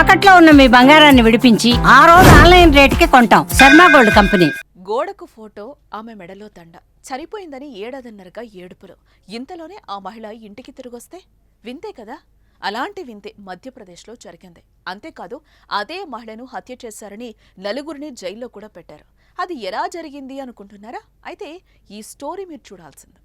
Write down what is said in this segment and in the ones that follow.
తాకట్లో ఉన్న మీ బంగారాన్ని విడిపించి ఆ రోజు ఆన్లైన్ రేటుకి కొంటాం. Sharma gold company. గోడకు ఫోటో ఆమె మెడలో దండ. చనిపోయిందని ఏడాదిన్నరగా ఏడుపులు. ఇంతలోనే ఆ మహిళ ఇంటికి తిరిగొస్తే? వింతే కదా? అలాంటి వింతే మధ్యప్రదేశ్లో జరిగింది. అంతేకాదు అదే మహిళను హత్య చేశారని నలుగురిని జైల్లో కూడా పెట్టారు. అది ఎలా జరిగింది అనుకుంటున్నారా? అయితే ఈ స్టోరీ మీరు చూడాల్సింది.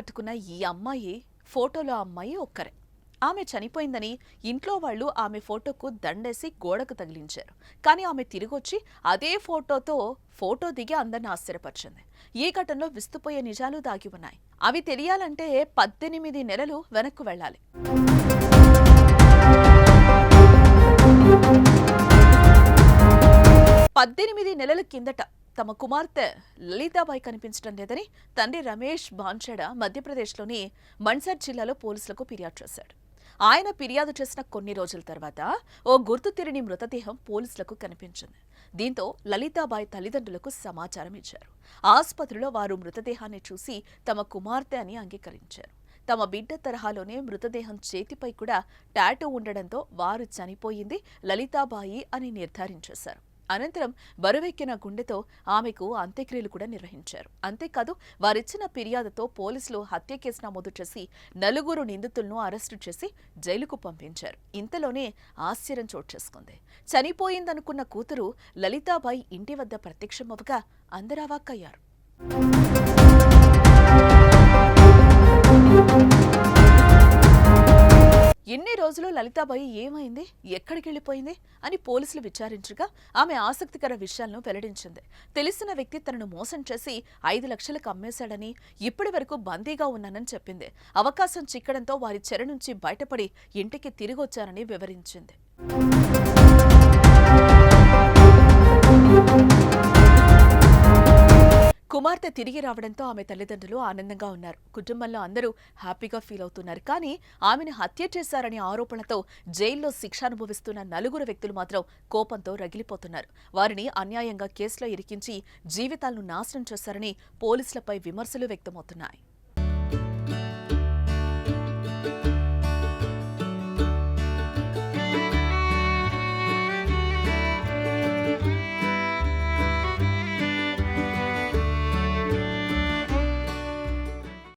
పట్టుకున్న ఈ అమ్మాయి ఫోటోలో అమ్మాయి ఒక్కరే. ఆమె చనిపోయిందని ఇంట్లో వాళ్ళు ఆమె ఫోటోకు దండేసి గోడకు తగిలించారు. కానీ ఆమె తిరిగొచ్చి అదే ఫోటోతో ఫోటో దిగి అందరిని ఆశ్చర్యపరిచింది. ఈ ఘటనలో విస్తుపోయే నిజాలు దాగి ఉన్నాయి. అవి తెలియాలంటే పద్దెనిమిది నెలలు వెనక్కు వెళ్ళాలి. పద్దెనిమిది నెలల కిందట తమ కుమార్తె లలితాబాయి కనిపించడం లేదని తండ్రి రమేష్ బాన్షెడ మధ్యప్రదేశ్లోని మన్సర్ జిల్లాలో పోలీసులకు ఫిర్యాదు చేశాడు. ఆయన ఫిర్యాదు చేసిన కొన్ని రోజుల తర్వాత ఓ గుర్తు తిరిని మృతదేహం పోలీసులకు కనిపించింది. దీంతో లలితాబాయి తల్లిదండ్రులకు సమాచారం ఇచ్చారు. ఆసుపత్రిలో వారు మృతదేహాన్ని చూసి తమ కుమార్తె అని అంగీకరించారు. తమ బిడ్డ తరహాలోనే మృతదేహం చేతిపై కూడా టాటూ ఉండడంతో వారు చనిపోయింది లలితాబాయి అని నిర్ధారించేశారు. అనంతరం బరువెక్కిన గుండెతో ఆమెకు అంత్యక్రియలు కూడా నిర్వహించారు. అంతేకాదు వారిచ్చిన ఫిర్యాదుతో పోలీసులు హత్య కేసు నమోదు చేసి నలుగురు నిందితులను అరెస్టు చేసి జైలుకు పంపించారు. ఇంతలోనే ఆశ్చర్యం చోటు చేసుకుంది. చనిపోయిందనుకున్న కూతురు లలితాబాయి ఇంటి వద్ద ప్రత్యక్షమవగా అందరావాక్కయ్యారు. ఇన్ని రోజులు లలితాబాయి ఏమైంది? ఎక్కడికి వెళ్ళిపోయింది అని పోలీసులు విచారించగా ఆమె ఆసక్తికర విషయాలను వెల్లడించింది. తెలిసిన వ్యక్తి తనను మోసం చేసి ఐదు లక్షలకు అమ్మేశాడని ఇప్పటి వరకు బందీగా ఉన్నానని చెప్పింది. అవకాశం చిక్కడంతో వారి చెర నుంచి బయటపడి ఇంటికి తిరిగొచ్చానని వివరించింది. కుమార్తె తిరిగి రావడంతో ఆమె తల్లిదండ్రులు ఆనందంగా ఉన్నారు. కుటుంబంలో అందరూ హ్యాపీగా ఫీల్ అవుతున్నారు. కానీ ఆమెను హత్య చేశారనే ఆరోపణతో జైల్లో శిక్ష అనుభవిస్తున్న నలుగురు వ్యక్తులు మాత్రం కోపంతో రగిలిపోతున్నారు. వారిని అన్యాయంగా కేసులో ఇరికించి జీవితాలను నాశనం చేశారని పోలీసులపై విమర్శలు వ్యక్తమవుతున్నాయి.